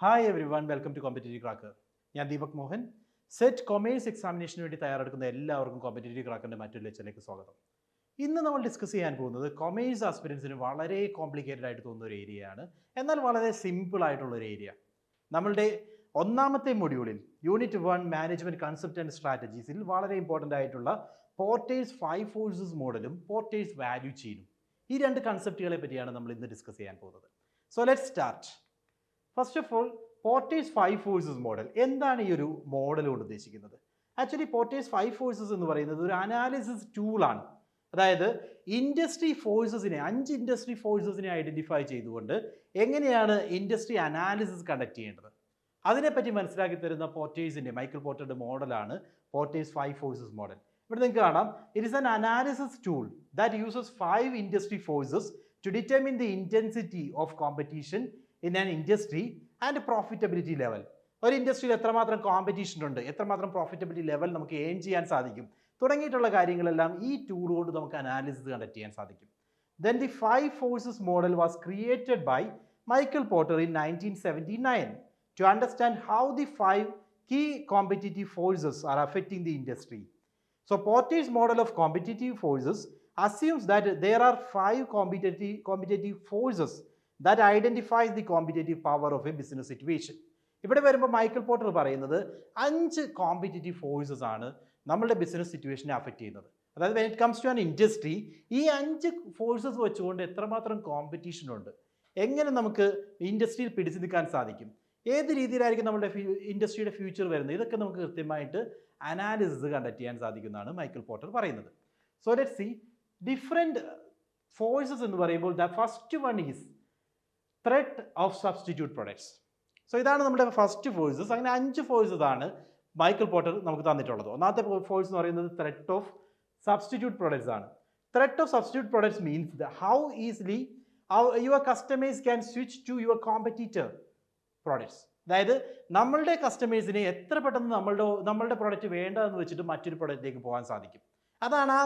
Hi everyone welcome to competitive cracker ഞാൻ Deepak Mohan. SET commerce എക്സാമിനേഷന് വേണ്ടി തയ്യാറെടുക്കുന്ന എല്ലാവർക്കും കോമ്പറ്റേറ്റീവ് ക്രാക്കറിന്റെ മറ്റൊരു ലെക്ചറിലേക്ക് സ്വാഗതം. ഇന്ന് നമ്മൾ ഡിസ്കസ് ചെയ്യാൻ പോകുന്നത് കൊമേഴ്സ് ആസ്പിരൻസിന് വളരെ കോംപ്ലിക്കേറ്റഡ് ആയിട്ട് തോന്നുന്ന ഒരു ഏരിയയാണ് എന്നാൽ വളരെ സിമ്പിൾ ആയിട്ടുള്ള ഒരു ഏരിയ നമ്മളുടെ ഒന്നാമത്തെ മൊഡ്യൂളിൽ unit one management concept and സ്ട്രാറ്റജീസിൽ വളരെ ഇമ്പോർട്ടന്റ് ആയിട്ടുള്ള പോർട്ടേഴ്സ് ഫൈവ് ഫോഴ്സസ് മോഡലും പോർട്ടേഴ്സ് വാല്യൂ ചെയിനും ഈ രണ്ട് കൺസെപ്റ്റുകളെ പറ്റിയാണ് നമ്മൾ ഇന്ന് ഡിസ്കസ് ചെയ്യാൻ പോകുന്നത്. So let start first of all Porter's five forces model എന്താണ് ഈ ഒരു മോഡൽ കൊണ്ട് ഉദ്ദേശിക്കുന്നത്? ആക്ച്വലി പോർട്ടേഴ്സ് ഫൈവ് ഫോഴ്സസ് എന്ന് പറയുന്നത് ഒരു അനാലിസിസ് ടൂളാണ് അതായത് ഇൻഡസ്ട്രി ഫോഴ്സസിനെ അഞ്ച് ഇൻഡസ്ട്രി ഫോഴ്സസിനെ ഐഡന്റിഫൈ ചെയ്തുകൊണ്ട് എങ്ങനെയാണ് ഇൻഡസ്ട്രി അനാലിസിസ് കണ്ടക്ട് ചെയ്യേണ്ടത്? അതിനെപ്പറ്റി മനസ്സിലാക്കി തരുന്ന പോർട്ടേഴ്സിന്റെ മൈക്കിൾ പോർട്ടറുടെ മോഡലാണ് പോർട്ടേഴ്സ് ഫൈവ് ഫോഴ്സസ് മോഡൽ ഇവിടെ നിങ്ങൾക്ക് കാണാം. It is an analysis tool that uses five industry forces to determine the intensity of competition in an industry and profitability level ഒരു ഇൻഡസ്ട്രിയിൽ എത്രമാത്രം കോമ്പറ്റീഷൻ ഉണ്ട് എത്രമാത്രം പ്രോഫിറ്റബിലിറ്റി ലെവൽ നമുക്ക് ഏൺ ചെയ്യാൻ സാധിക്കും തുടങ്ങിയിട്ടുള്ള കാര്യങ്ങളെല്ലാം ഈ ടൂൾ കൊണ്ട് നമുക്ക് അനാലിസിസ് കണ്ടക്ട് ചെയ്യാൻ സാധിക്കും. Then the five forces model was created by Michael Porter in nineteen seventy nine to understand how the five key competitive forces are affecting the industry so Porter's model of competitive forces assumes that there are five competitive competitive forces that identifies the competitive power of a business situation ഇവിടെ വരുമ്പോൾ Michael Porter പറയുന്നത് അഞ്ച് competitive forces ആണ് നമ്മളുടെ business സിറ്റുവേഷനെ affect ചെയ്യുന്നത്. അതായത് when it comes to an industry ഈ അഞ്ച് ഫോഴ്സസ് വെച്ചുകൊണ്ട് എത്രമാത്രം കോമ്പറ്റീഷൻ ഉണ്ട്? എങ്ങനെ നമുക്ക് ഇൻഡസ്ട്രിയിൽ പിടിച്ചു നിൽക്കാൻ സാധിക്കും? ഏത് രീതിയിലായിരിക്കും നമ്മുടെ ഇൻഡസ്ട്രിയുടെ ഫ്യൂച്ചർ വരുന്നത്? ഇതൊക്കെ നമുക്ക് കൃത്യമായിട്ട് അനാലിസിസ് കണ്ടക്ട് ചെയ്യാൻ സാധിക്കുന്നതാണ് മൈക്കിൾ പോട്ടർ പറയുന്നത്. So let see different forces എന്ന് പറയുമ്പോൾ the first one is threat of substitute products so ഇതാണ് നമ്മുടെ ഫസ്റ്റ് ഫോഴ്സസ് അങ്ങനെ അഞ്ച് ഫോഴ്സസ് ആണ് മൈക്കിൾ പോട്ടർ നമുക്ക് തന്നിട്ടുള്ളത്. ഒന്നാമത്തെ ഫോഴ്സ് എന്ന് പറയുന്നത് ത്രെഡ് ഓഫ് സബ്സ്റ്റിറ്റ്യൂട്ട് പ്രൊഡക്ട്സ് ആണ്. Threat of substitute products means the how easily your customers can switch to your competitor products അതായത് നമ്മളുടെ കസ്റ്റമേഴ്സിനെ എത്ര പെട്ടെന്ന് നമ്മളുടെ നമ്മളുടെ പ്രോഡക്റ്റ് വേണ്ടതെന്ന് വെച്ചിട്ട് മറ്റൊരു പ്രോഡക്റ്റിലേക്ക് പോകാൻ സാധിക്കും. അതാണ് ആ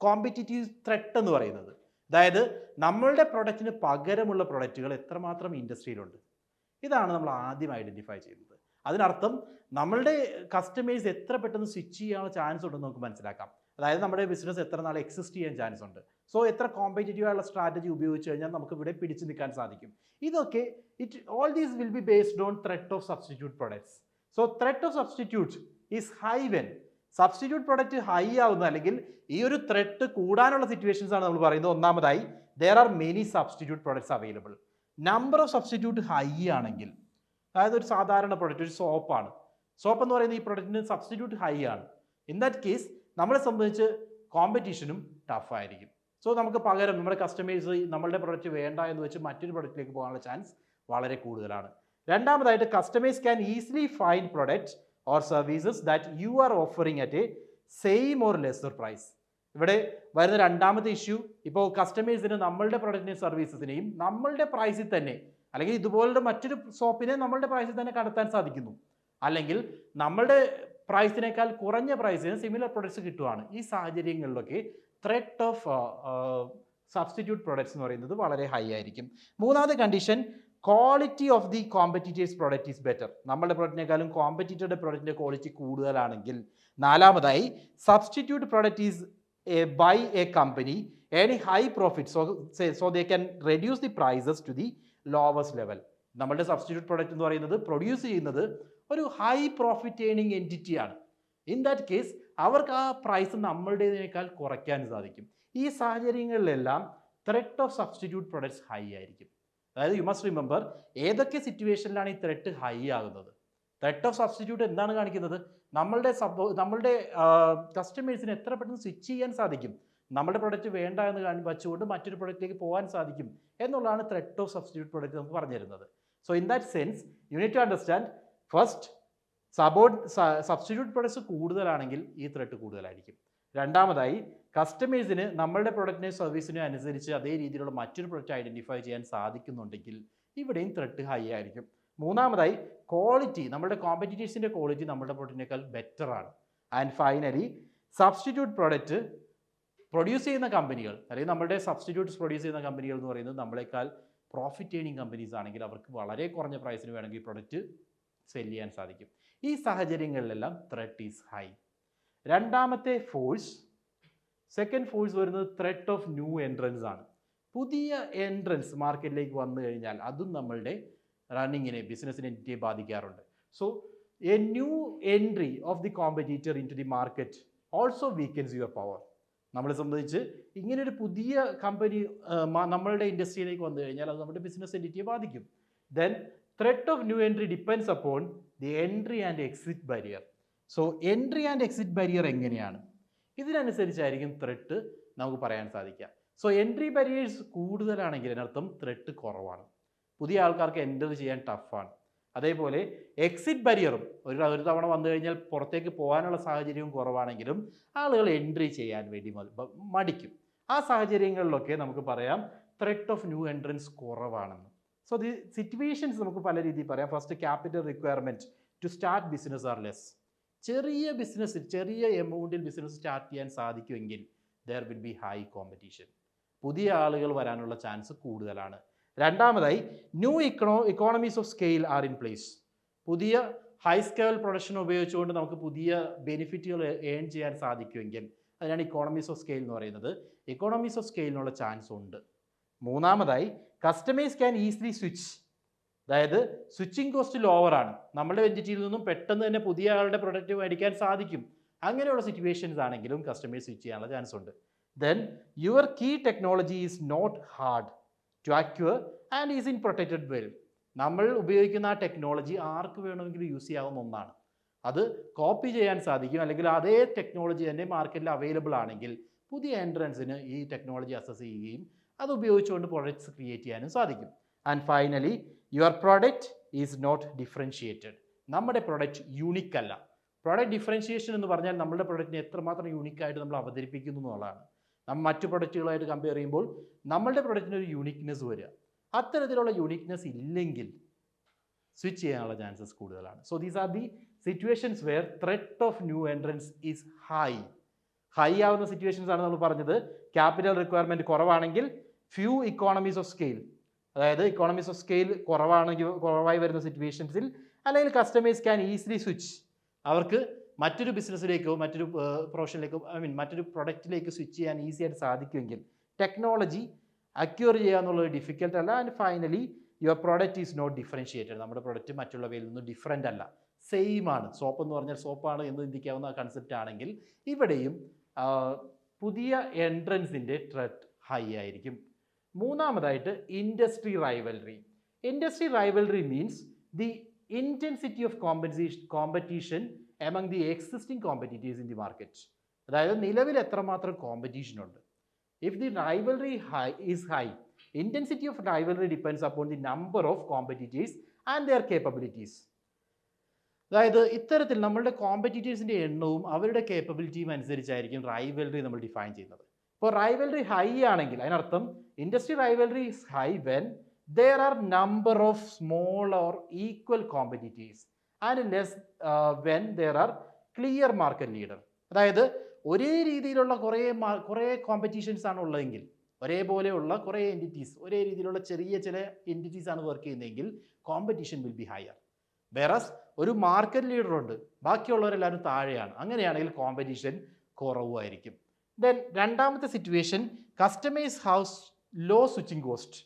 കോമ്പറ്റീറ്റീവ് ത്രെട്ട് എന്ന് പറയുന്നത്. അതായത് നമ്മളുടെ പ്രൊഡക്റ്റിന് പകരമുള്ള പ്രൊഡക്റ്റുകൾ എത്രമാത്രം ഇൻഡസ്ട്രിയിലുണ്ട്. ഇതാണ് നമ്മൾ ആദ്യം ഐഡന്റിഫൈ ചെയ്യുന്നത്. അതിനർത്ഥം നമ്മളുടെ കസ്റ്റമേഴ്സ് എത്ര പെട്ടെന്ന് സ്വിച്ച് ചെയ്യാനുള്ള ചാൻസ് ഉണ്ടെന്ന് നമുക്ക് മനസ്സിലാക്കാം. അതായത് നമ്മുടെ ബിസിനസ് എത്ര നാൾ എക്സിസ്റ്റ് ചെയ്യാൻ ചാൻസ് ഉണ്ട്. സോ എത്ര കോമ്പറ്റേറ്റീവ് ആയുള്ള സ്ട്രാറ്റജി ഉപയോഗിച്ച് കഴിഞ്ഞാൽ നമുക്ക് ഇവിടെ പിടിച്ചു നിൽക്കാൻ സാധിക്കും. ഇതൊക്കെ it all these will be based on threat of substitute products so threat of substitute is high when substitute product high ആവുന്ന അല്ലെങ്കിൽ ഈ ഒരു ത്രെട്ട് കൂടാനുള്ള സിറ്റുവേഷൻസ് ആണ് നമ്മൾ പറയുന്നത്. ഒന്നാമതായി there are many substitute products available number of substitute high ആണെങ്കിൽ അതായത് ഒരു സാധാരണ പ്രൊഡക്റ്റ് ഒരു സോപ്പാണ് സോപ്പ് എന്ന് പറയുന്നത് ഈ പ്രൊഡക്റ്റിന് സബ്സ്റ്റിറ്റ്യൂട്ട് ഹൈ ആണ്. ഇൻ ദാറ്റ് കേസ് നമ്മളെ സംബന്ധിച്ച് കോമ്പറ്റീഷനും ടഫ് ആയിരിക്കും. സോ നമുക്ക് പകരം നമ്മുടെ കസ്റ്റമേഴ്സ് നമ്മളുടെ പ്രൊഡക്റ്റ് വേണ്ട എന്ന് വെച്ച് മറ്റൊരു പ്രൊഡക്റ്റിലേക്ക് പോകാനുള്ള ചാൻസ് വളരെ കൂടുതലാണ്. രണ്ടാമതായിട്ട് customers can easily find product or services that you are offering at a same or lesser price ഇവിടെ വരുന്ന രണ്ടാമത്തെ ഇഷ്യൂ ഇപ്പോൾ കസ്റ്റമേഴ്സിന് നമ്മളുടെ പ്രൊഡക്റ്റിനെയും സർവീസസിനെയും നമ്മളുടെ പ്രൈസിൽ തന്നെ അല്ലെങ്കിൽ ഇതുപോലുള്ള മറ്റൊരു ഷോപ്പിനെ നമ്മളുടെ പ്രൈസിൽ തന്നെ കടത്താൻ സാധിക്കുന്നു. അല്ലെങ്കിൽ നമ്മളുടെ പ്രൈസിനേക്കാൾ കുറഞ്ഞ പ്രൈസിന് സിമിലർ പ്രൊഡക്ട്സ് കിട്ടുവാണ്. ഈ സാഹചര്യങ്ങളിലൊക്കെ ത്രെറ്റ് ഓഫ് സബ്സ്റ്റിറ്റ്യൂട്ട് പ്രൊഡക്ട്സ് എന്ന് പറയുന്നത് വളരെ ഹൈ ആയിരിക്കും. മൂന്നാമത്തെ condition quality of the competitors product is better നമ്മുടെ പ്രൊഡക്റ്റിനേക്കാളും കോമ്പറ്റീറ്ററുടെ പ്രൊഡക്റ്റിന്റെ ക്വാളിറ്റി കൂടുതലാണെങ്കിൽ നാലാമതായി substitute product is a by a company any high profit so so they can reduce the prices to the lowest level നമ്മളുടെ substitute product എന്ന് പറയുന്നത് produce ചെയ്യുന്നത് ഒരു ഹൈ പ്രോഫിറ്റ് ഏണിംഗ് എന്റിറ്റിയാണ് ഇൻ ദാറ്റ് കേസ് അവർക്ക് ആ പ്രൈസ് നമ്മളുടേതിനേക്കാൾ കുറയ്ക്കാൻ സാധിക്കും. ഈ സാഹചര്യങ്ങളിലെല്ലാം threat of substitute products high ആയിരിക്കും. അതായത് യു മസ്റ്റ് റിമെമ്പർ ഏതൊക്കെ സിറ്റുവേഷനിലാണ് ഈ ത്രെട്ട് ഹൈ ആകുന്നത്? ത്രെട്ട് ഓഫ് സബ്സ്റ്റിറ്റ്യൂട്ട് എന്താണ് കാണിക്കുന്നത്? നമ്മളുടെ സബ് നമ്മളുടെ കസ്റ്റമേഴ്സിന് എത്ര പെട്ടെന്ന് സ്വിച്ച് ചെയ്യാൻ സാധിക്കും? നമ്മുടെ പ്രൊഡക്റ്റ് വേണ്ട എന്ന് കാണി വച്ചുകൊണ്ട് മറ്റൊരു പ്രൊഡക്റ്റിലേക്ക് പോകാൻ സാധിക്കും എന്നുള്ളതാണ് ത്രെട്ട് ഓഫ് സബ്സ്റ്റിറ്റ്യൂട്ട് പ്രൊഡക്റ്റ് നമുക്ക് പറഞ്ഞു തരുന്നത്. So in that sense you need to understand first സബോർഡ് substitute products കൂടുതലാണെങ്കിൽ ഈ ത്രെട്ട് കൂടുതലായിരിക്കും. രണ്ടാമതായി കസ്റ്റമേഴ്സിന് നമ്മളുടെ പ്രൊഡക്റ്റിനെയും സർവീസിനെയും അനുസരിച്ച് അതേ രീതിയിലുള്ള മറ്റൊരു പ്രൊഡക്റ്റ് ഐഡന്റിഫൈ ചെയ്യാൻ സാധിക്കുന്നുണ്ടെങ്കിൽ ഇവിടെയും ത്രെട്ട് ഹൈ ആയിരിക്കും. മൂന്നാമതായി ക്വാളിറ്റി നമ്മുടെ കോമ്പറ്റീറ്റേഴ്സിന്റെ ക്വാളിറ്റി നമ്മുടെ പ്രൊഡക്റ്റിനേക്കാൾ ബെറ്റർ ആണ്. And finally substitute product produce ചെയ്യുന്ന കമ്പനികൾ അല്ലെങ്കിൽ നമ്മുടെ സബ്സ്റ്റിറ്റ്യൂട്ട്സ് പ്രൊഡ്യൂസ് ചെയ്യുന്ന കമ്പനികൾ എന്ന് പറയുന്നത് നമ്മളെക്കാൾ പ്രോഫിറ്റ് ഏണിങ് കമ്പനീസ് ആണെങ്കിൽ അവർക്ക് വളരെ കുറഞ്ഞ പ്രൈസിന് വേണമെങ്കിൽ പ്രൊഡക്റ്റ് സെൽ ചെയ്യാൻ സാധിക്കും. ഈ സാഹചര്യങ്ങളിലെല്ലാം ത്രെട്ട് ഈസ് ഹൈ രണ്ടാമത്തെ ഫോഴ്സ് സെക്കൻഡ് ഫോഴ്സ് വരുന്നത് ത്രെറ്റ് ഓഫ് ന്യൂ എൻട്രൻസ് ആണ്. പുതിയ എൻട്രൻസ് മാർക്കറ്റിലേക്ക് വന്നു കഴിഞ്ഞാൽ അതും നമ്മളുടെ റണ്ണിങ്ങിനെ ബിസിനസ്സിനെ ബാധിക്കാറുണ്ട്. So a new entry of the competitor into the market also weakens your power നമ്മളെ സംബന്ധിച്ച് ഇങ്ങനൊരു പുതിയ കമ്പനി നമ്മളുടെ ഇൻഡസ്ട്രിയിലേക്ക് വന്നു കഴിഞ്ഞാൽ അത് നമ്മുടെ ബിസിനസ് എന്റിറ്റിയെ ബാധിക്കും. Then threat of new entry depends upon the entry and exit barrier so entry and exit barrier എങ്ങനെയാണ്? ഇതിനനുസരിച്ചായിരിക്കും ത്രെട്ട് നമുക്ക് പറയാൻ സാധിക്കുക. സോ എൻട്രി ബാരിയേഴ്സ് കൂടുതലാണെങ്കിൽ അതിനർത്ഥം ത്രെട്ട് കുറവാണ്. പുതിയ ആൾക്കാർക്ക് എന്റർ ചെയ്യാൻ ടഫാണ് അതേപോലെ എക്സിറ്റ് ബാരിയറും ഒരു ഒരു തവണ വന്നു കഴിഞ്ഞാൽ പുറത്തേക്ക് പോകാനുള്ള സാഹചര്യവും കുറവാണെങ്കിലും ആളുകൾ എൻട്രി ചെയ്യാൻ വേണ്ടി മടിക്കും. ആ സാഹചര്യങ്ങളിലൊക്കെ നമുക്ക് പറയാം ത്രെട്ട് ഓഫ് ന്യൂ എൻട്രൻസ് കുറവാണെന്ന്. സോ ദി സിറ്റുവേഷൻസ് നമുക്ക് പല രീതിയിൽ പറയാം. First capital requirement to start business are less ചെറിയ ബിസിനസ് ചെറിയ എമൗണ്ടിൽ ബിസിനസ് സ്റ്റാർട്ട് ചെയ്യാൻ സാധിക്കുമെങ്കിൽ there will be high competition പുതിയ ആളുകൾ വരാനുള്ള ചാൻസ് കൂടുതലാണ്. രണ്ടാമതായി new econo economies of scale are in place പുതിയ ഹൈ സ്കെയിൽ പ്രൊഡക്ഷൻ ഉപയോഗിച്ചുകൊണ്ട് നമുക്ക് പുതിയ ബെനിഫിറ്റുകൾ ഏൺ ചെയ്യാൻ സാധിക്കുമെങ്കിൽ അതിനാണ് ഇക്കോണമീസ് ഓഫ് സ്കെയിൽ എന്ന് പറയുന്നത്. ഇക്കോണമീസ് ഓഫ് സ്കെയിലിനുള്ള ചാൻസ് ഉണ്ട്. മൂന്നാമതായി കസ്റ്റമേഴ്സ് ക്യാൻ ഈസിലി സ്വിച്ച് അതായത് സ്വിച്ചിങ് കോസ്റ്റ് ലോവർ ആണ്. നമ്മുടെ വെഞ്ചിറ്റിയിൽ നിന്നും പെട്ടെന്ന് തന്നെ പുതിയ ആളുടെ പ്രൊഡക്റ്റ് മേടിക്കാൻ സാധിക്കും. അങ്ങനെയുള്ള സിറ്റുവേഷൻസ് ആണെങ്കിലും കസ്റ്റമേഴ്സ് സ്വിച്ച് ചെയ്യാനുള്ള ചാൻസ് ഉണ്ട്. Then your key technology is not hard to acquire and is in protected well നമ്മൾ ഉപയോഗിക്കുന്ന ആ ടെക്നോളജി ആർക്ക് വേണമെങ്കിലും യൂസ് ചെയ്യാവുന്ന ഒന്നാണ്. അത് കോപ്പി ചെയ്യാൻ സാധിക്കും. അല്ലെങ്കിൽ അതേ ടെക്നോളജി തന്നെ മാർക്കറ്റിൽ അവൈലബിൾ ആണെങ്കിൽ പുതിയ എൻട്രൻസിന് ഈ ടെക്നോളജി അസസ് ചെയ്യുകയും അത് ഉപയോഗിച്ചുകൊണ്ട് പ്രൊഡക്ട്സ് ക്രിയേറ്റ് ചെയ്യാനും സാധിക്കും. And finally your product is not differentiated നമ്മുടെ പ്രോഡക്റ്റ് യൂണിക് അല്ല. പ്രോഡക്റ്റ് ഡിഫറൻഷിയേഷൻ എന്ന് പറഞ്ഞാൽ നമ്മുടെ പ്രൊഡക്റ്റിനെ എത്രമാത്രം യൂണിക്കായിട്ട് നമ്മൾ അവതരിപ്പിക്കുന്നു എന്നുള്ളതാണ്. നമ്മൾ മറ്റു പ്രൊഡക്റ്റുകളായിട്ട് കമ്പയർ ചെയ്യുമ്പോൾ നമ്മളുടെ പ്രൊഡക്റ്റിന് ഒരു യൂണിക്നെസ് വരിക. അത്തരത്തിലുള്ള യൂണിക്നെസ് ഇല്ലെങ്കിൽ സ്വിച്ച് ചെയ്യാനുള്ള ചാൻസസ് കൂടുതലാണ്. So these are the situations where threat of new entrants is high high ആവുന്ന സിറ്റുവേഷൻസ് ആണ് നമ്മൾ പറഞ്ഞത്. ക്യാപിറ്റൽ റിക്വയർമെന്റ് കുറവാണെങ്കിൽ ഫ്യൂ ഇക്കോണമീസ് ഓഫ് സ്കെയിൽ അതായത് ഇക്കോണമിസ് ഓഫ് സ്കെയിൽ കുറവാണെങ്കിൽ കുറവായി വരുന്ന സിറ്റുവേഷൻസിൽ അല്ലെങ്കിൽ കസ്റ്റമേഴ്സ് ക്യാൻ ഈസിലി സ്വിച്ച് അവർക്ക് മറ്റൊരു ബിസിനസ്സിലേക്കോ മറ്റൊരു പ്രൊഫഷനിലേക്കോ ഐ മീൻ മറ്റൊരു പ്രൊഡക്റ്റിലേക്ക് സ്വിച്ച് ചെയ്യാൻ ഈസി ആയിട്ട് സാധിക്കുമെങ്കിൽ ടെക്നോളജി അക്യൂർ ചെയ്യുക എന്നുള്ളത് ഡിഫിക്കൽട്ട് അല്ല. And finally your product is not differentiated നമ്മുടെ പ്രൊഡക്റ്റ് മറ്റുള്ളവയിൽ നിന്ന് ഡിഫറെന്റ് അല്ല. സെയിം ആണ്. സോപ്പ് എന്ന് പറഞ്ഞാൽ സോപ്പാണ് എന്ന് ചിന്തിക്കാവുന്ന കൺസെപ്റ്റ് ആണെങ്കിൽ ഇവിടെയും പുതിയ എൻട്രൻസിന്റെ ട്രെറ്റ് ഹൈ ആയിരിക്കും. മൂന്നാമതായിട്ട് industry rivalry industry rivalry means the intensity of competition competition among the existing competitives in the market അതായത് നിലവിൽ എത്രമാത്രം കോമ്പറ്റീഷൻ ഉണ്ട്. If the rivalry high is high intensity of rivalry depends upon the number of competitives and their capabilities അതായത് ഇത്തരത്തിൽ നമ്മളുടെ കോമ്പറ്റീറ്റീവ്സിന്റെ എണ്ണവും അവരുടെ കേപ്പബിലിറ്റിയും അനുസരിച്ചായിരിക്കും റൈവൽറി നമ്മൾ ഡിഫൈൻ ചെയ്യുന്നത്. ഇപ്പോൾ റൈവൽറി ഹൈ ആണെങ്കിൽ അതിനർത്ഥം industry rivalry is high when there are number of small or equal competitives and less when there are clear market leader അതായത് ഒരേ രീതിയിലുള്ള കുറേ കുറേ കോമ്പറ്റീഷൻസ് ആണ് ഉള്ളതെങ്കിൽ ഒരേപോലെയുള്ള കുറേ എന്റിറ്റീസ് ഒരേ രീതിയിലുള്ള ചെറിയ ചില എന്റിറ്റീസ് ആണ് വർക്ക് ചെയ്യുന്നതെങ്കിൽ competition will be higher whereas ഒരു മാർക്കറ്റ് ലീഡർ ഉണ്ട് ബാക്കിയുള്ളവരെല്ലാവരും താഴെയാണ്. അങ്ങനെയാണെങ്കിൽ കോമ്പറ്റീഷൻ കുറവായിരിക്കും ദെൻ രണ്ടാമത്തെ situation customers has low switching cost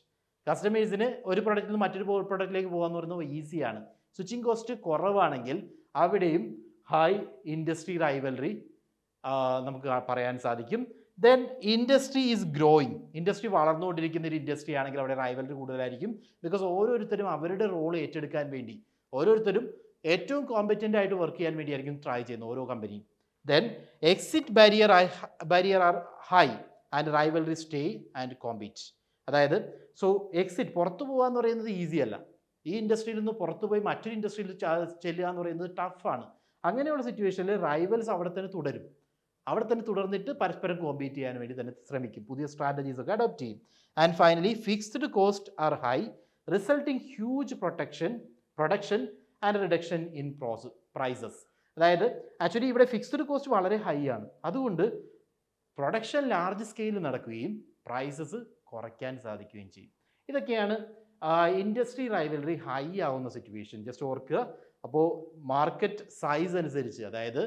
കസ്റ്റമേഴ്സിന് ഒരു പ്രൊഡക്റ്റിൽ നിന്ന് മറ്റൊരു പ്രൊഡക്റ്റിലേക്ക് പോകാന്ന് പറയുന്നത് ഈസിയാണ് സ്വിച്ചിങ് കോസ്റ്റ് കുറവാണെങ്കിൽ അവിടെയും ഹൈ ഇൻഡസ്ട്രി റൈവലറി നമുക്ക് പറയാൻ സാധിക്കും. Then industry is growing industry വളർന്നുകൊണ്ടിരിക്കുന്ന ഒരു ഇൻഡസ്ട്രി ആണെങ്കിൽ അവിടെ റൈവലറി കൂടുതലായിരിക്കും. ബിക്കോസ് ഓരോരുത്തരും അവരുടെ റോൾ ഏറ്റെടുക്കാൻ വേണ്ടി ഓരോരുത്തരും ഏറ്റവും കോമ്പറ്റന്റ് ആയിട്ട് വർക്ക് ചെയ്യാൻ വേണ്ടിയായിരിക്കും ട്രൈ ചെയ്യുന്നത് ഓരോ കമ്പനിയും then exit barrier barrier are high and rivalry stay and compete അതായത് സോ എക്സിറ്റ് പുറത്തു പോകുക എന്ന് പറയുന്നത് ഈസി അല്ല. ഈ ഇൻഡസ്ട്രിയിൽ നിന്ന് പുറത്തു പോയി മറ്റൊരു ഇൻഡസ്ട്രിയിൽ ചെല്ലുക എന്ന് പറയുന്നത് ടഫാണ് അങ്ങനെയുള്ള സിറ്റുവേഷനിൽ റൈവൽസ് അവിടെ തന്നെ തുടരും. അവിടെ തന്നെ തുടർന്നിട്ട് പരസ്പരം കോമ്പീറ്റ് ചെയ്യാൻ വേണ്ടി തന്നെ ശ്രമിക്കും. പുതിയ സ്ട്രാറ്റജീസ് ഒക്കെ അഡോപ്റ്റ് ചെയ്യും. And finally fixed cost are high resulting huge protection production and reduction in pros prices അതായത് ആക്ച്വലി ഇവിടെ ഫിക്സ്ഡ് കോസ്റ്റ് വളരെ ഹൈ ആണ്. അതുകൊണ്ട് പ്രൊഡക്ഷൻ ലാർജ് സ്കെയിലിൽ നടക്കുകയും പ്രൈസസ് കുറയ്ക്കാൻ സാധിക്കുകയും ചെയ്യും. ഇതൊക്കെയാണ് ഇൻഡസ്ട്രി റൈവലറി ഹൈ ആവുന്ന സിറ്റുവേഷൻ ജസ്റ്റ് ഓർക്കുക. അപ്പോൾ മാർക്കറ്റ് സൈസ് അനുസരിച്ച് അതായത്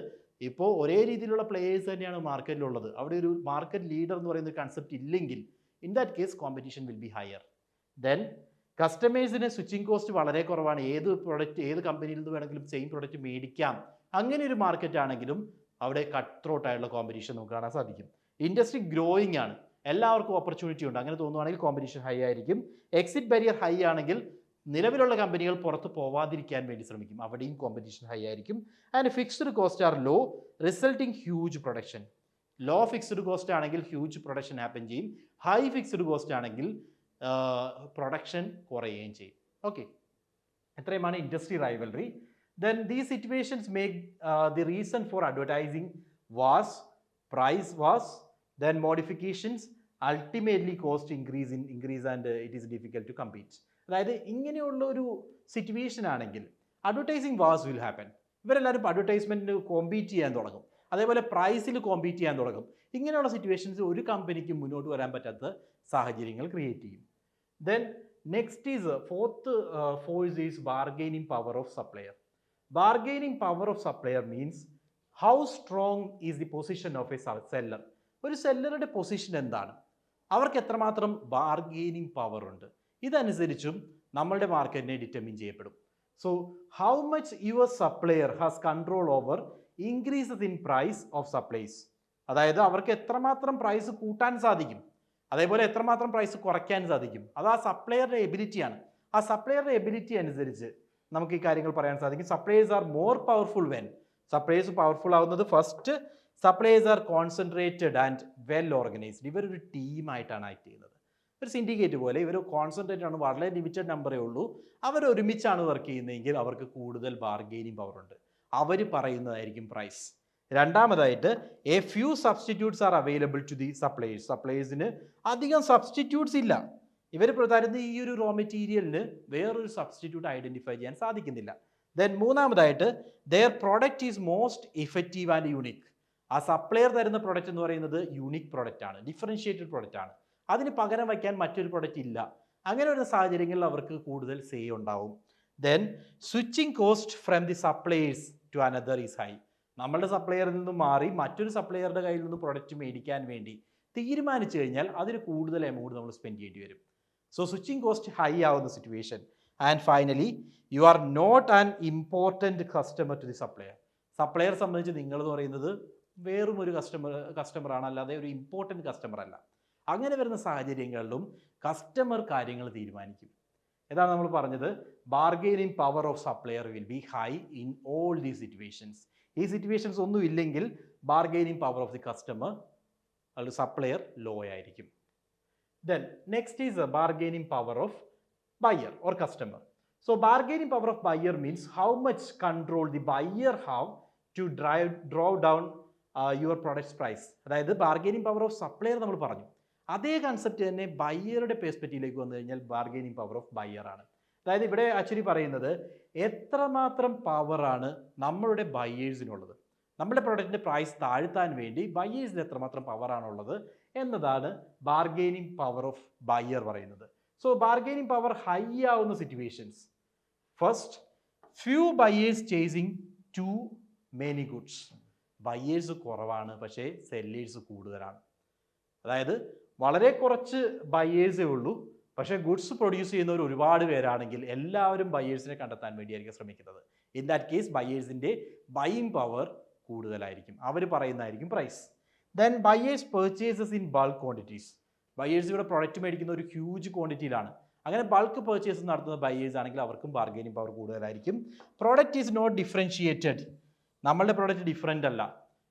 ഇപ്പോൾ ഒരേ രീതിയിലുള്ള പ്ലേയേഴ്സ് തന്നെയാണ് മാർക്കറ്റിലുള്ളത് അവിടെ ഒരു മാർക്കറ്റ് ലീഡർ എന്ന് പറയുന്ന കൺസെപ്റ്റ് ഇല്ലെങ്കിൽ in that case competition will be higher then കസ്റ്റമേഴ്സിന് സ്വിച്ചിങ് കോസ്റ്റ് വളരെ കുറവാണ്. ഏത് പ്രൊഡക്റ്റ് ഏത് കമ്പനിയിൽ നിന്ന് വേണമെങ്കിലും സെയിം പ്രൊഡക്റ്റ് മേടിക്കാം. അങ്ങനെ ഒരു മാർക്കറ്റ് ആണെങ്കിലും അവിടെ കട്ട് ത്രോട്ട് ആയിട്ടുള്ള കോമ്പറ്റീഷൻ നമുക്ക് കാണാൻ സാധിക്കും. ഇൻഡസ്ട്രി ഗ്രോയിങ് ആണ്. എല്ലാവർക്കും ഓപ്പർച്യൂണിറ്റി ഉണ്ട്. അങ്ങനെ തോന്നുവാണെങ്കിൽ കോമ്പറ്റീഷൻ ഹൈ ആയിരിക്കും. എക്സിറ്റ് ബാരിയർ ഹൈ ആണെങ്കിൽ നിലവിലുള്ള കമ്പനികൾ പുറത്ത് പോവാതിരിക്കാൻ വേണ്ടി ശ്രമിക്കും. അവിടെയും കോമ്പറ്റീഷൻ ഹൈ ആയിരിക്കും. And fixed cost are low resulting huge production low fixed cost ആണെങ്കിൽ ഹ്യൂജ് പ്രൊഡക്ഷൻ ഹാപ്പൻ ചെയ്യും. ഹൈ ഫിക്സ്ഡ് കോസ്റ്റ് ആണെങ്കിൽ പ്രൊഡക്ഷൻ കുറയുകയും ചെയ്യും. ഓക്കെ ഇത്രയുമാണ് industry then these situations make the reason for advertising was price was then modifications ultimately cost increase in increase and it is difficult to compete അതായത് ഇങ്ങനെയുള്ള ഒരു situation ആണെങ്കിൽ advertising was will happen ഇവരെല്ലാവരും അഡ്വർടൈസ്മെന്റിന് compete ചെയ്യാൻ തുടങ്ങും. അതേപോലെ പ്രൈസിൽ compete ചെയ്യാൻ തുടങ്ങും. ഇങ്ങനെയുള്ള സിറ്റുവേഷൻസ് ഒരു കമ്പനിക്ക് മുന്നോട്ട് വരാൻ പറ്റാത്ത സാഹചര്യങ്ങൾ ക്രിയേറ്റ് ചെയ്യും. Then next is fourth force is bargaining power of supplier bargaining power of supplier means how strong is the position of a seller ഒരു സെല്ലറുടെ പൊസിഷൻ എന്താണ്? അവർക്ക് എത്രമാത്രം ബാർഗെയിനിങ് പവർ ഉണ്ട്? ഇതനുസരിച്ചും നമ്മളുടെ മാർക്കറ്റിനെ ഡിറ്റർമിൻ ചെയ്യപ്പെടും. So how much your supplier has control over increases in price of supplies അതായത് അവർക്ക് എത്രമാത്രം പ്രൈസ് കൂട്ടാൻ സാധിക്കും? അതേപോലെ എത്രമാത്രം പ്രൈസ് കുറയ്ക്കാൻ സാധിക്കും? അത് ആ സപ്ലയറുടെ എബിലിറ്റിയാണ് ആ സപ്ലയറുടെ എബിലിറ്റി അനുസരിച്ച് നമുക്ക് ഈ കാര്യങ്ങൾ പറയാൻ സാധിക്കും. Supplies are more powerful when supplies powerful ആവുന്നത് first supplies are concentrated and well organized ഇവരൊരു ടീമായിട്ടാണ് ആക്ട് ചെയ്യുന്നത്. ഒരു സിൻഡിക്കേറ്റ് പോലെ ഇവർ കോൺസെൻട്രേറ്റ് ആണ് വളരെ ലിമിറ്റഡ് നമ്പറേ ഉള്ളൂ. അവർ ഒരുമിച്ചാണ് വർക്ക് ചെയ്യുന്നതെങ്കിൽ അവർക്ക് കൂടുതൽ ബാർഗെയിനിങ് പവർ ഉണ്ട്. അവർ പറയുന്നതായിരിക്കും പ്രൈസ് രണ്ടാമതായിട്ട് a few substitutes are available to the supplies സപ്ലൈസിന് അധികം സബ്സ്റ്റിറ്റ്യൂട്ട്സ് ഇല്ല. ഇവർ തരുന്ന ഈ ഒരു റോ മെറ്റീരിയലിന് വേറൊരു സബ്സ്റ്റിറ്റ്യൂട്ട് ഐഡന്റിഫൈ ചെയ്യാൻ സാധിക്കുന്നില്ല. ദെൻ മൂന്നാമതായിട്ട് their product is most effective and unique ആ സപ്ലയർ തരുന്ന പ്രോഡക്റ്റ് എന്ന് പറയുന്നത് യൂണിക് പ്രൊഡക്റ്റ് ആണ് ഡിഫറൻഷിയേറ്റഡ് പ്രൊഡക്റ്റ് ആണ്. അതിന് പകരം വയ്ക്കാൻ മറ്റൊരു പ്രൊഡക്റ്റ് ഇല്ല. അങ്ങനെ ഒരു സാഹചര്യങ്ങളിൽ അവർക്ക് കൂടുതൽ സേ ഉണ്ടാവും. Then switching cost from the suppliers to another is high നമ്മളുടെ സപ്ലയറിൽ നിന്ന് മാറി മറ്റൊരു സപ്ലയറുടെ കയ്യിൽ നിന്ന് പ്രൊഡക്റ്റ് മേടിക്കാൻ വേണ്ടി തീരുമാനിച്ചു കഴിഞ്ഞാൽ അതിന് കൂടുതൽ എമൗണ്ട് നമ്മൾ സ്പെൻഡ് ചെയ്യേണ്ടി വരും. സോ സ്വിച്ചിങ് കോസ്റ്റ് ഹൈ ആവുന്ന situation and finally you are not an important customer to the supplier supplier സംബന്ധിച്ച് നിങ്ങൾ എന്ന് പറയുന്നത് വേറും ഒരു കസ്റ്റമർ കസ്റ്റമറാണ് അല്ലാതെ ഒരു ഇമ്പോർട്ടന്റ് കസ്റ്റമർ അല്ല. അങ്ങനെ വരുന്ന സാഹചര്യങ്ങളിലും കസ്റ്റമർ കാര്യങ്ങൾ തീരുമാനിക്കും. ഇതാണ് നമ്മൾ പറഞ്ഞത് bargaining power of supplier will be high in all these situations ഈ സിറ്റുവേഷൻസ് ഒന്നും ഇല്ലെങ്കിൽ bargaining power of the customer അല്ലെങ്കിൽ സപ്ലയർ ലോ ആയിരിക്കും. Then next is bargaining power of buyer or customer so bargaining power of buyer means how much control the buyer how to drive draw down your products price അതായത് bargaining power of supplier നമ്മൾ പറഞ്ഞു. അതേ concept തന്നെ ബയ്യറുടെ പേഴ്സ്പെക്റ്റീവിലേക്ക് വന്നു കഴിഞ്ഞാൽ bargaining power of buyer ആണ്. അതായത് ഇവിടെ ആക്ച്വലി പറയുന്നത് എത്രമാത്രം പവറാണ് നമ്മളുടെ ബയ്യേഴ്സിനുള്ളത് നമ്മുടെ പ്രൊഡക്റ്റിന്റെ പ്രൈസ് താഴ്ത്താൻ വേണ്ടി ബയ്യേഴ്സിന് എത്രമാത്രം പവറാണുള്ളത് എന്നതാണ് ബാർഗെയിനിങ് പവർ ഓഫ് ബയ്യർ പറയുന്നത്. സോ ബാർഗെയിനിങ് പവർ ഹൈ ആവുന്ന situations first few buyers chasing too many goods buyers കുറവാണ് പക്ഷേ സെല്ലേഴ്സ് കൂടുതലാണ്. അതായത് വളരെ കുറച്ച് ബയ്യേഴ്സേ ഉള്ളൂ പക്ഷേ ഗുഡ്സ് പ്രൊഡ്യൂസ് ചെയ്യുന്നവർ ഒരുപാട് പേരാണെങ്കിൽ എല്ലാവരും ബയ്യേഴ്സിനെ കണ്ടെത്താൻ വേണ്ടിയായിരിക്കും ശ്രമിക്കുന്നത്. ഇൻ ദാറ്റ് കേസ് ബയ്യേഴ്സിന്റെ ബൈയിങ് പവർ കൂടുതലായിരിക്കും. അവർ പറയുന്നതായിരിക്കും price then buyers purchases in bulk quantities buyers ഇവിടെ പ്രൊഡക്റ്റ് മേടിക്കുന്ന ഒരു ഹ്യൂജ് ക്വാണ്ടിറ്റിയിലാണ് അങ്ങനെ ബൾക്ക് പെർച്ചേസ് നടത്തുന്ന ബയ്യേഴ്സ് ആണെങ്കിൽ അവർക്കും ബാർഗെയിനിങ് പവർ കൂടുതലായിരിക്കും. പ്രോഡക്റ്റ് ഈസ് നോട്ട് ഡിഫറൻഷിയേറ്റഡ് നമ്മളുടെ പ്രോഡക്റ്റ് ഡിഫറെന്റ് അല്ല.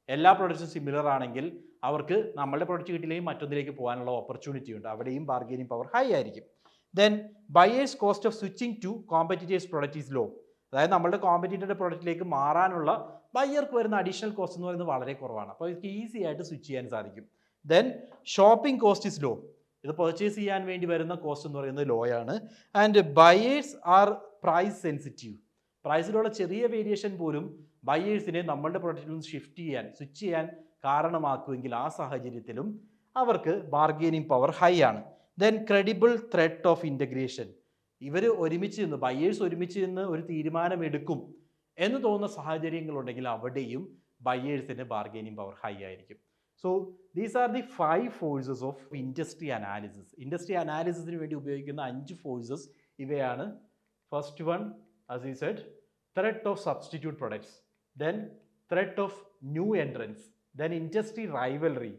എല്ലാ പ്രൊഡക്റ്റ്സും സിമിലർ ആണെങ്കിൽ അവർക്ക് നമ്മളുടെ പ്രൊഡക്റ്റ് കിട്ടിയില്ലെങ്കിൽ മറ്റൊന്നിലേക്ക് പോകാനുള്ള ഓപ്പർച്യൂണിറ്റി ഉണ്ട്. അവിടെയും ബാർഗെയിനിങ് പവർ ഹൈ ആയിരിക്കും. Then buyers cost of switching to competitors product is low അതായത് നമ്മളുടെ കോമ്പറ്റീറ്ററുടെ പ്രൊഡക്റ്റിലേക്ക് മാറാനുള്ള ബയ്യർക്ക് വരുന്ന അഡീഷണൽ കോസ്റ്റ് എന്ന് പറയുന്നത് വളരെ കുറവാണ്. അപ്പോൾ ഇവർക്ക് ഈസി ആയിട്ട് സ്വിച്ച് ചെയ്യാൻ സാധിക്കും. Then shopping cost is low ഇത് പർച്ചേസ് ചെയ്യാൻ വേണ്ടി വരുന്ന കോസ്റ്റ് എന്ന് പറയുന്നത് ലോ ആണ്. And buyers are price sensitive പ്രൈസിലുള്ള ചെറിയ വേരിയേഷൻ പോലും ബയേഴ്സിനെ നമ്മളുടെ പ്രൊഡക്റ്റിൽ നിന്ന് ഷിഫ്റ്റ് ചെയ്യാൻ സ്വിച്ച് ചെയ്യാൻ കാരണമാക്കുമെങ്കിൽ ആ സാഹചര്യത്തിലും അവർക്ക് ബാർഗെയിനിങ് പവർ ഹൈ ആണ്. Then credible threat of integration ഇവർ ഒരുമിച്ച് നിന്ന് ബയേഴ്സ് ഒരുമിച്ച് നിന്ന് ഒരു തീരുമാനം എടുക്കും എന്ന് തോന്നുന്ന സാഹചര്യങ്ങളുണ്ടെങ്കിൽ അവിടെയും ബയേഴ്സിന്റെ ബാർഗെയിനിങ് പവർ ഹൈ ആയിരിക്കും so these are the five forces of industry analysis industry അനാലിസിസിന് വേണ്ടി ഉപയോഗിക്കുന്ന അഞ്ച് ഫോഴ്സസ് ഇവയാണ് first one as he said threat of substitute products then threat of new entrants then industry rivalry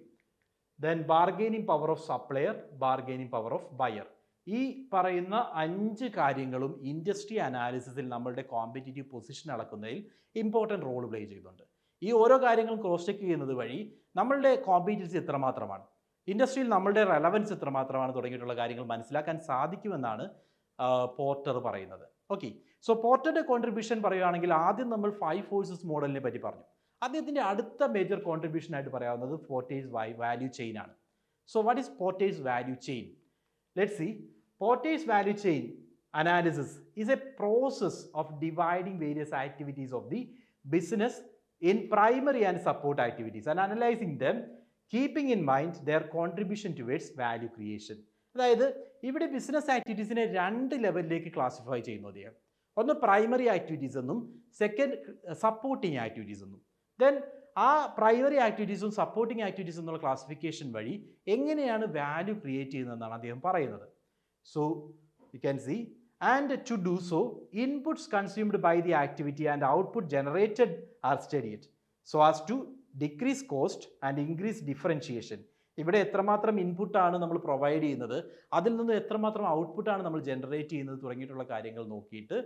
then bargaining power of supplier bargaining power of buyer ഈ പറയുന്ന അഞ്ച് കാര്യങ്ങളും industry അനാലിസിസിൽ നമ്മളുടെ കോമ്പറ്റേറ്റീവ് പൊസിഷൻ അളക്കുന്നതിൽ ഇമ്പോർട്ടന്റ് റോൾ പ്ലേ ചെയ്യുന്നുണ്ട്. ഈ ഓരോ കാര്യങ്ങളും ക്രോസ് ചെക്ക് ചെയ്യുന്നത് വഴി നമ്മളുടെ കോമ്പറ്റൻസി എത്രമാത്രമാണ്? ഇൻഡസ്ട്രിയിൽ നമ്മളുടെ റെലവൻസ് എത്രമാത്രമാണ് തുടങ്ങിയിട്ടുള്ള കാര്യങ്ങൾ മനസ്സിലാക്കാൻ സാധിക്കുമെന്നാണ് പോർട്ടർ പറയുന്നത്. ഓക്കെ സോ പോർട്ടറിന്റെ കോൺട്രിബ്യൂഷൻ പറയുകയാണെങ്കിൽ ആദ്യം നമ്മൾ ഫൈവ് ഫോഴ്സസ് മോഡലിനെ പറ്റി പറഞ്ഞു. അദ്ദേഹത്തിന്റെ അടുത്ത മേജർ കോൺട്രിബ്യൂഷൻ ആയിട്ട് പറയാവുന്നത് പോർട്ടേഴ്സ് വാല്യൂ ചെയിൻ ആണ്. So what is Porter's value chain let see Porter's value chain analysis is a process of dividing various activities of the business in primary and support activities and analyzing them keeping in mind their contribution towards value creation. അതായത് ഇവിടെ business ആക്ടിവിറ്റീസിനെ രണ്ട് ലെവലിലേക്ക് classify ചെയ്യുന്നു ഒന്ന് primary activities എന്നും second supporting activities എന്നും. Then ആ primary ആക്ടിവിറ്റീസും സപ്പോർട്ടിംഗ് ആക്ടിവിറ്റീസും എന്നുള്ള ക്ലാസിഫിക്കേഷൻ വഴി എങ്ങനെയാണ് വാല്യൂ ക്രിയേറ്റ് ചെയ്യുന്നതെന്നാണ് അദ്ദേഹം പറയുന്നത്. So you can see and to do so inputs consumed by the activity and output generated are studied so as to decrease cost and increase differentiation ഇവിടെ എത്രമാത്രം ഇൻപുട്ടാണ് നമ്മൾ പ്രൊവൈഡ് ചെയ്യുന്നത് അതിൽ നിന്ന് എത്രമാത്രം ഔട്ട്പുട്ടാണ് നമ്മൾ ജനറേറ്റ് ചെയ്യുന്നത് തുടങ്ങിയിട്ടുള്ള കാര്യങ്ങൾ നോക്കിയിട്ട്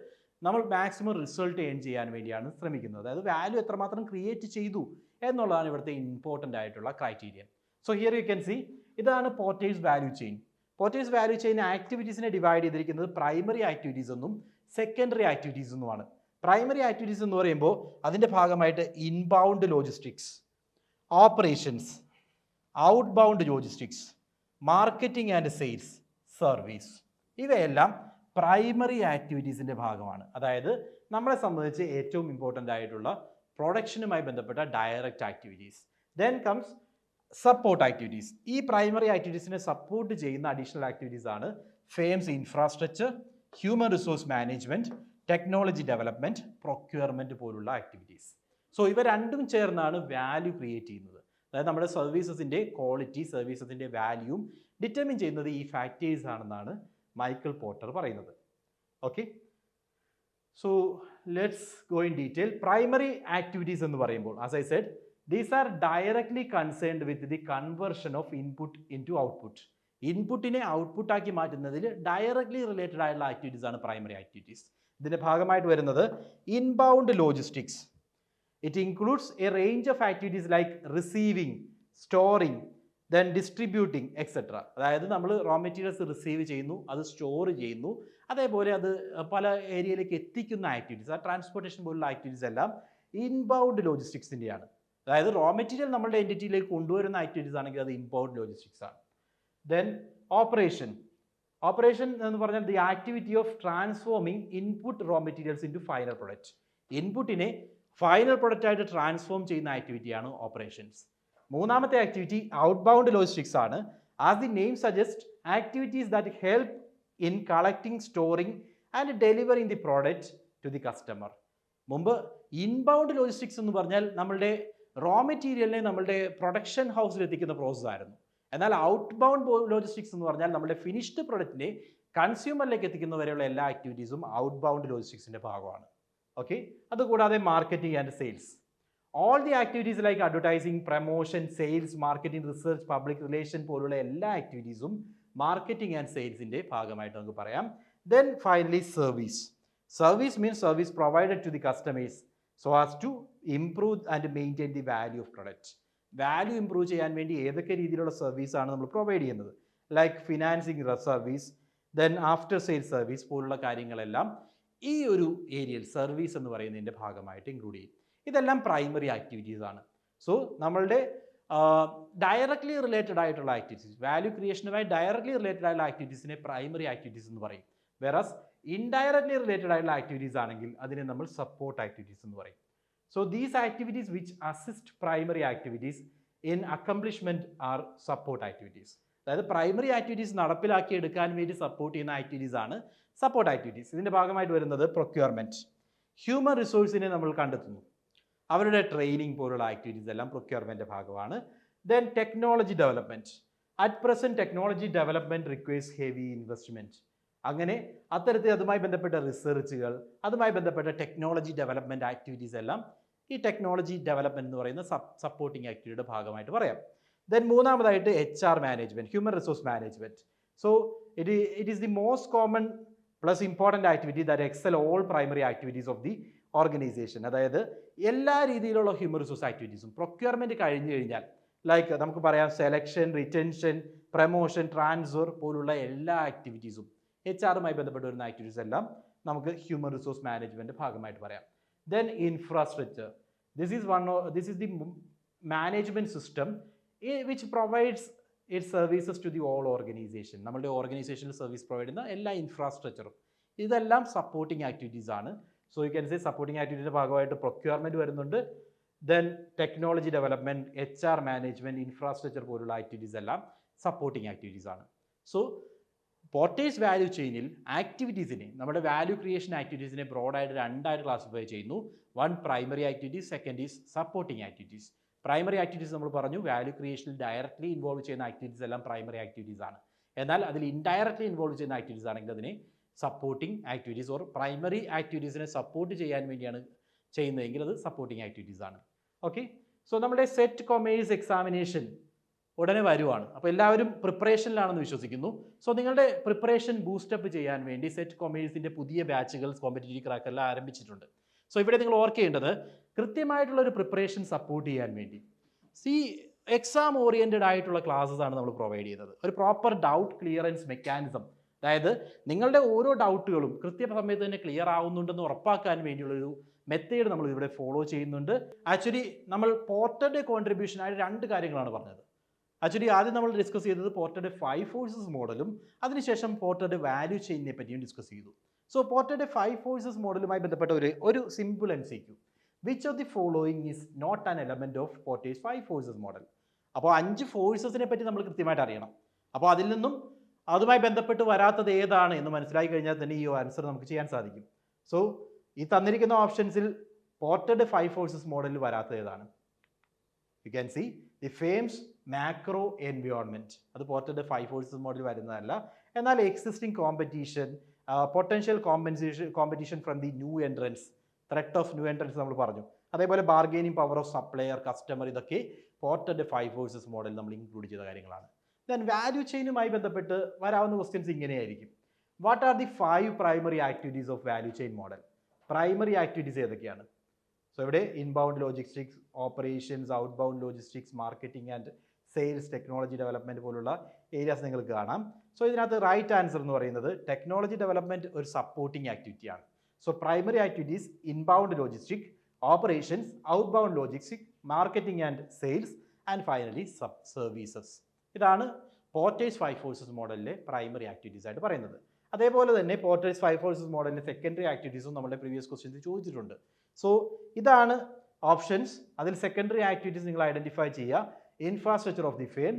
നമ്മൾ മാക്സിമം റിസൾട്ട് ഏൺ ചെയ്യാൻ വേണ്ടിയാണ് ശ്രമിക്കുന്നത്. അതായത് വാല്യൂ എത്രമാത്രം ക്രിയേറ്റ് ചെയ്തു എന്നുള്ളതാണ് ഇവിടുത്തെ ഇമ്പോർട്ടന്റ് ആയിട്ടുള്ള criterion so here you can see ഇതാണ് Porter's value chain Porter's value chain ആക്ടിവിറ്റീസിനെ divide ചെയ്തിരിക്കുന്നത് പ്രൈമറി ആക്ടിവിറ്റീസ് എന്നും സെക്കൻഡറി ആക്ടിവിറ്റീസ് എന്നുമാണ്. പ്രൈമറി ആക്ടിവിറ്റീസ് എന്ന് പറയുമ്പോൾ അതിന്റെ ഭാഗമായിട്ട് inbound logistics operations outbound logistics marketing and sales service ഇവയെല്ലാം പ്രൈമറി ആക്ടിവിറ്റീസിന്റെ ഭാഗമാണ്. അതായത് നമ്മളെ സംബന്ധിച്ച് ഏറ്റവും ഇമ്പോർട്ടന്റ് ആയിട്ടുള്ള പ്രൊഡക്ഷനുമായി ബന്ധപ്പെട്ട direct activities then comes support activities ഈ പ്രൈമറി ആക്ടിവിറ്റീസിനെ സപ്പോർട്ട് ചെയ്യുന്ന അഡീഷണൽ ആക്ടിവിറ്റീസ് ആണ് firms infrastructure human resource management technology development procurement പോലുള്ള ആക്ടിവിറ്റീസ് സോ ഇവ രണ്ടും ചേർന്നാണ് വാല്യൂ ക്രിയേറ്റ് ചെയ്യുന്നത്. അതായത് നമ്മുടെ സർവീസസിന്റെ ക്വാളിറ്റി സർവീസസിന്റെ വാല്യൂം ഡിറ്റർമിൻ ചെയ്യുന്നത് ഈ ഫാക്ടേഴ്സ് ആണെന്നാണ് മൈക്കിൾ പോർട്ടർ പറയുന്നത്. Okay so let's go in detail primary activities എന്ന് പറയുമ്പോൾ as I said these are directly concerned with the conversion of input into output ഇൻപുട്ടിനെ ഔട്ട്പുട്ടാക്കി മാറ്റുന്നതിൽ ഡയറക്ട്ലി റിലേറ്റഡ് ആയിട്ടുള്ള ആക്ടിവിറ്റീസ് ആണ് പ്രൈമറി ആക്ടിവിറ്റീസ് ഇതിന്റെ ഭാഗമായിട്ട് വരുന്നത് inbound logistics it includes a range of activities like receiving storing then distributing etcetera അതായത് നമ്മൾ റോ മെറ്റീരിയൽസ് റിസീവ് ചെയ്യുന്നു അത് സ്റ്റോർ ചെയ്യുന്നു. അതേപോലെ അത് പല ഏരിയയിലേക്ക് എത്തിക്കുന്ന ആക്ടിവിറ്റീസ് ആ ട്രാൻസ്പോർട്ടേഷൻ പോലുള്ള ആക്ടിവിറ്റീസ് എല്ലാം ഇൻബൗണ്ട് ലോജിസ്റ്റിക്സിന്റെയാണ് അതായത് റോ മെറ്റീരിയൽ നമ്മളുടെ എന്റിറ്റിയിലേക്ക് കൊണ്ടുവരുന്ന ആക്ടിവിറ്റീസ് ആണെങ്കിൽ അത് ഇൻബൗണ്ട് ലോജിസ്റ്റിക്സ് ആണ്. ദെൻ ഓപ്പറേഷൻ ഓപ്പറേഷൻ എന്ന് പറഞ്ഞാൽ the activity of transforming input raw materials into final product ഇൻപുട്ടിനെ ഫൈനൽ പ്രൊഡക്റ്റായിട്ട് ട്രാൻസ്ഫോം ചെയ്യുന്ന ആക്ടിവിറ്റിയാണ് ഓപ്പറേഷൻസ് മൂന്നാമത്തെ ആക്ടിവിറ്റി ഔട്ട് ബൗണ്ട് ലോജിസ്റ്റിക്സ് ആണ്. As the name suggest activities that help in collecting storing and delivering the product to the customer മുമ്പ് inbound logistics എന്ന് പറഞ്ഞാൽ നമ്മളുടെ റോ മെറ്റീരിയലിനെ നമ്മളുടെ പ്രൊഡക്ഷൻ ഹൗസിൽ എത്തിക്കുന്ന പ്രോസസ് ആയിരുന്നു. എന്നാൽ ഔട്ട് ബൗണ്ട് ലോജിസ്റ്റിക്സ് എന്ന് പറഞ്ഞാൽ നമ്മുടെ ഫിനിഷ്ഡ് പ്രൊഡക്റ്റിനെ കൺസ്യൂമറിലേക്ക് എത്തിക്കുന്ന വരെയുള്ള എല്ലാ ആക്ടിവിറ്റീസും ഔട്ട് ബൗണ്ട് ലോജിസ്റ്റിക്സിന്റെ ഭാഗമാണ്. ഓക്കെ അതുകൂടാതെ marketing and sales all the activities like advertising promotion sales marketing research public relation പോലുള്ള എല്ലാ ആക്ടിവിറ്റീസും മാർക്കറ്റിംഗ് ആൻഡ് സെയിൽസിന്റെ ഭാഗമായിട്ട് നമുക്ക് പറയാം. Then finally service service means service provided to the customers so as to improve and maintain the value of product value improve ചെയ്യാൻ വേണ്ടി ഏതൊക്കെ രീതിയിലുള്ള സർവീസാണ് നമ്മൾ പ്രൊവൈഡ് ചെയ്യുന്നത്? Like financing service then after sale service പോലുള്ള കാര്യങ്ങളെല്ലാം ഈ ഒരു ഏരിയയിൽ സർവീസ് എന്ന് പറയുന്നതിന്റെ ഭാഗമായിട്ട് ഇൻക്ലൂഡ് ചെയ്യും. ഇതെല്ലാം പ്രൈമറി ആക്ടിവിറ്റീസ് ആണ്. സോ നമ്മളുടെ ഡയറക്ട്ലി റിലേറ്റഡ് ആയിട്ടുള്ള ആക്ടിവിറ്റീസ് വാല്യൂ ക്രിയേഷനുമായി ഡയറക്ട്ലി റിലേറ്റഡ് ആയിട്ടുള്ള ആക്ടിവിറ്റീസിനെ പ്രൈമറി ആക്ടിവിറ്റീസ് എന്ന് പറയും. വെറസ് ഇൻഡയറക്ട്ലി റിലേറ്റഡ് ആയിട്ടുള്ള ആക്ടിവിറ്റീസ് ആണെങ്കിൽ അതിനെ നമ്മൾ സപ്പോർട്ട് ആക്ടിവിറ്റീസ് എന്ന് പറയും. So these activities which assist primary activities in accomplishment are support activities അതായത് പ്രൈമറി ആക്ടിവിറ്റീസ് നടപ്പിലാക്കി എടുക്കാൻ വേണ്ടി സപ്പോർട്ട് ചെയ്യുന്ന ആക്ടിവിറ്റീസ് ആണ് സപ്പോർട്ട് ആക്ടിവിറ്റീസ് ഇതിന്റെ ഭാഗമായിട്ട് വരുന്നത് പ്രൊക്യൂർമെന്റ് ഹ്യൂമൻ റിസോഴ്സിനെ നമ്മൾ കണ്ടെത്തുന്നു. അവരുടെ ട്രെയിനിങ് പോലുള്ള ആക്ടിവിറ്റീസ് എല്ലാം പ്രൊക്യൂർമെന്റ് ഭാഗമാണ്. Then technology development at present technology development requires heavy investment അങ്ങനെ അത്തരത്തിൽ അതുമായി ബന്ധപ്പെട്ട റിസർച്ചുകൾ അതുമായി ബന്ധപ്പെട്ട ടെക്നോളജി ഡെവലപ്മെന്റ് ആക്ടിവിറ്റീസ് എല്ലാം ഈ ടെക്നോളജി ഡെവലപ്മെന്റ് എന്ന് പറയുന്ന സപ്പോർട്ടിങ് ആക്ടിവിറ്റിയുടെ ഭാഗമായിട്ട് പറയാം. ദെൻ മൂന്നാമതായിട്ട് H R management human resource management so it it is the most common plus important activity that excel all primary activities of the organization അതായത് എല്ലാ രീതിയിലുള്ള ഹ്യൂമൻ റിസോഴ്സ് ആക്ടിവിറ്റീസും പ്രൊക്യൂർമെന്റ് കഴിഞ്ഞു കഴിഞ്ഞാൽ ലൈക്ക് നമുക്ക് പറയാം സെലക്ഷൻ റിറ്റൻഷൻ പ്രമോഷൻ ട്രാൻസ്ഫർ പോലുള്ള എല്ലാ ആക്ടിവിറ്റീസും എച്ച് ആറുമായി ബന്ധപ്പെട്ട് വരുന്ന ആക്ടിവിറ്റീസ് എല്ലാം നമുക്ക് ഹ്യൂമൻ റിസോഴ്സ് മാനേജ്മെന്റ് ഭാഗമായിട്ട് പറയാം. Then infrastructure this is one this is the management system which provides it services to the all organization നമ്മുടെ ഓർഗനൈസേഷനിൽ സർവീസ് പ്രൊവൈഡ് ചെയ്യുന്ന എല്ലാ ഇൻഫ്രാസ്ട്രക്ചറും ഇതെല്ലാം സപ്പോർട്ടിങ് ആക്ടിവിറ്റീസ് ആണ്. So you can say supporting ആക്ടിവിറ്റിയുടെ ഭാഗമായിട്ട് പ്രൊക്യൂർമെന്റ് വരുന്നുണ്ട്. Then technology development H R management infrastructure പോലുള്ള ആക്ടിവിറ്റീസ് എല്ലാം സപ്പോർട്ടിംഗ് ആക്ടിവിറ്റീസ് ആണ്. സോ പോർട്ടേഴ്സ് വാല്യൂ ചെയിനിൽ ആക്ടിവിറ്റീസിനെ നമ്മുടെ വാല്യൂ ക്രിയേഷൻ ആക്ടിവിറ്റീസിനെ ബ്രോഡായിട്ട് രണ്ടായിട്ട് ക്ലാസിഫൈ ചെയ്യുന്നു. One primary activities second is supporting activities primary activities നമ്മൾ പറഞ്ഞു വാല്യൂ ക്രിയേഷനിൽ ഡയറക്റ്റ്ലി ഇൻവോൾവ് ചെയ്യുന്ന ആക്ടിവിറ്റീസ് എല്ലാം പ്രൈമറി ആക്ടിവിറ്റീസ് ആണ്. എന്നാൽ അതിൽ ഇൻഡയറക്റ്റ്ലി ഇൻവോൾവ് ചെയ്യുന്ന ആക്ടിവിറ്റീസ് ആണെങ്കിൽ അതിനെ സപ്പോർട്ടിംഗ് ആക്ടിവിറ്റീസ് ഓർ പ്രൈമറി ആക്ടിവിറ്റീസിനെ സപ്പോർട്ട് ചെയ്യാൻ വേണ്ടിയാണ് ചെയ്യുന്നതെങ്കിൽ അത് സപ്പോർട്ടിംഗ് ആക്ടിവിറ്റീസ് ആണ്. ഓക്കെ സോ നമ്മുടെ സെറ്റ് കൊമേഴ്സ് എക്സാമിനേഷൻ ഉടനെ വരുവാണ്. അപ്പോൾ എല്ലാവരും പ്രിപ്പറേഷനിലാണെന്ന് വിശ്വസിക്കുന്നു. സോ നിങ്ങളുടെ പ്രിപ്പറേഷൻ ബൂസ്റ്റപ്പ് ചെയ്യാൻ വേണ്ടി സെറ്റ് കൊമേഴ്സിന്റെ പുതിയ ബാച്ചുകൾ കോമ്പറ്റേറ്റീവ് ക്രാക്കെല്ലാം ആരംഭിച്ചിട്ടുണ്ട്. സോ ഇവിടെ നിങ്ങൾ ഓർക്കേണ്ടത് കൃത്യമായിട്ടുള്ള ഒരു പ്രിപ്പറേഷൻ സപ്പോർട്ട് ചെയ്യാൻ വേണ്ടി. സി എക്സാം ഓറിയന്റഡ് ആയിട്ടുള്ള ക്ലാസ്സസ് ആണ് നമ്മൾ പ്രൊവൈഡ് ചെയ്യുന്നത്. ഒരു പ്രോപ്പർ ഡൗട്ട് ക്ലിയറൻസ് മെക്കാനിസം അതായത് നിങ്ങളുടെ ഓരോ ഡൗട്ടുകളും കൃത്യസമയത്ത് തന്നെ ക്ലിയർ ആവുന്നുണ്ടെന്ന് ഉറപ്പാക്കാൻ വേണ്ടിയുള്ളൊരു മെത്തേഡ് നമ്മൾ ഇവിടെ ഫോളോ ചെയ്യുന്നുണ്ട്. ആക്ച്വലി നമ്മൾ പോർട്ടഡ് കോൺട്രിബ്യൂഷൻ ആയിട്ട് രണ്ട് കാര്യങ്ങളാണ് പറഞ്ഞത്. ആക്ച്വലി ആദ്യം നമ്മൾ ഡിസ്കസ് ചെയ്തത് പോർട്ടഡ് ഫൈവ് ഫോഴ്സസ് മോഡലും അതിനുശേഷം പോർട്ടഡ് വാല്യൂ ചെയിനെ പറ്റിയും ഡിസ്കസ് ചെയ്തു. സോ പോർട്ടഡ് ഫൈവ് ഫോഴ്സസ് മോഡലുമായി ബന്ധപ്പെട്ട ഒരു ഒരു simple MCQ which of the following is not an element of Porter's five forces model അപ്പോൾ അഞ്ച് ഫോഴ്സസിനെ പറ്റി നമ്മൾ കൃത്യമായിട്ട് അറിയണം. അപ്പോൾ അതിൽ നിന്നും അതുമായി ബന്ധപ്പെട്ട് വരാത്തത് ഏതാണ് എന്ന് മനസ്സിലാക്കി കഴിഞ്ഞാൽ തന്നെ ഈ ആൻസർ നമുക്ക് ചെയ്യാൻ സാധിക്കും. സോ ഈ തന്നിരിക്കുന്ന ഓപ്ഷൻസിൽ പോർട്ടഡ് ഫൈവ് ഫോഴ്സസ് മോഡലിൽ വരാത്തത് ഏതാണ്? You can see the firm's macro environment അത് പോർട്ടഡ് ഫൈവ് ഫോഴ്സസ് മോഡൽ വരുന്നതല്ല. എന്നാൽ existing competition potential compensation competition from the new entrants threat of new entrants നമ്മൾ പറഞ്ഞു. അതേപോലെ bargaining power of supplier customer ഇതൊക്കെ പോർട്ടഡ് ഫൈവ് ഫോഴ്സസ് മോഡൽ നമ്മൾ include ചെയ്ത കാര്യങ്ങളാണ്. ദെൻ വാല്യൂ ചെയിനുമായി ബന്ധപ്പെട്ട് വരാവുന്ന ക്വസ്റ്റ്യൻസ് ഇങ്ങനെയായിരിക്കും. What are the five primary activities of value chain model primary activities ഏതൊക്കെയാണ്? സോ ഇവിടെ inbound logistics operations outbound logistics marketing and sales technology development പോലുള്ള ഏരിയാസ് നിങ്ങൾക്ക് കാണാം. സോ ഇതിനകത്ത് റൈറ്റ് ആൻസർ എന്ന് പറയുന്നത് ടെക്നോളജി ഡെവലപ്മെന്റ് ഒരു supporting ആക്ടിവിറ്റിയാണ് so primary activities inbound logistic operations outbound logistic marketing and sales and finally sub services ഇതാണ് Porter's five forces മോഡലിലെ primary activities ആയിട്ട് പറയുന്നത്. അതേപോലെ തന്നെ പോർട്ടേഴ്സ് ഫൈവ് ഫോഴ്സസ് മോഡലിന്റെ സെക്കൻഡറി ആക്ടിവിറ്റീസും നമ്മുടെ പ്രീവിയസ് ക്വസ്റ്റ്യൻസ് ചോദിച്ചിട്ടുണ്ട്. സോ ഇതാണ് ഓപ്ഷൻസ് അതിൽ സെക്കൻഡറി ആക്ടിവിറ്റീസ് നിങ്ങൾ ഐഡന്റിഫൈ ചെയ്യുക. Infrastructure of the firm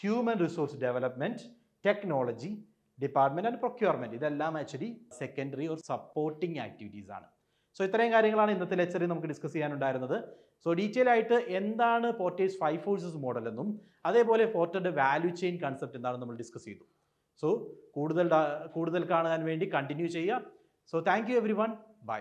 human resource development technology department and procurement ഇതെല്ലാം ആക്ച്വലി സെക്കൻഡറി ഒരു സപ്പോർട്ടിംഗ് ആക്ടിവിറ്റീസ് ആണ്. സോ ഇത്രയും കാര്യങ്ങളാണ് ഇന്നത്തെ ലെക്ചറിൽ നമുക്ക് ഡിസ്കസ് ചെയ്യാനുണ്ടായിരുന്നത്. സോ ഡീറ്റെയിൽ ആയിട്ട് എന്താണ് പോർട്ടേഴ്സ് ഫൈവ് ഫോഴ്സസ് മോഡൽ എന്നും അതേപോലെ പോർട്ടറുടെ വാല്യൂ ചെയിൻ കൺസെപ്റ്റ് എന്താണെന്ന് നമ്മൾ ഡിസ്കസ് ചെയ്തു. സോ കൂടുതൽ കൂടുതൽ കാണാൻ വേണ്ടി കണ്ടിന്യൂ ചെയ്യുക. So thank you everyone bye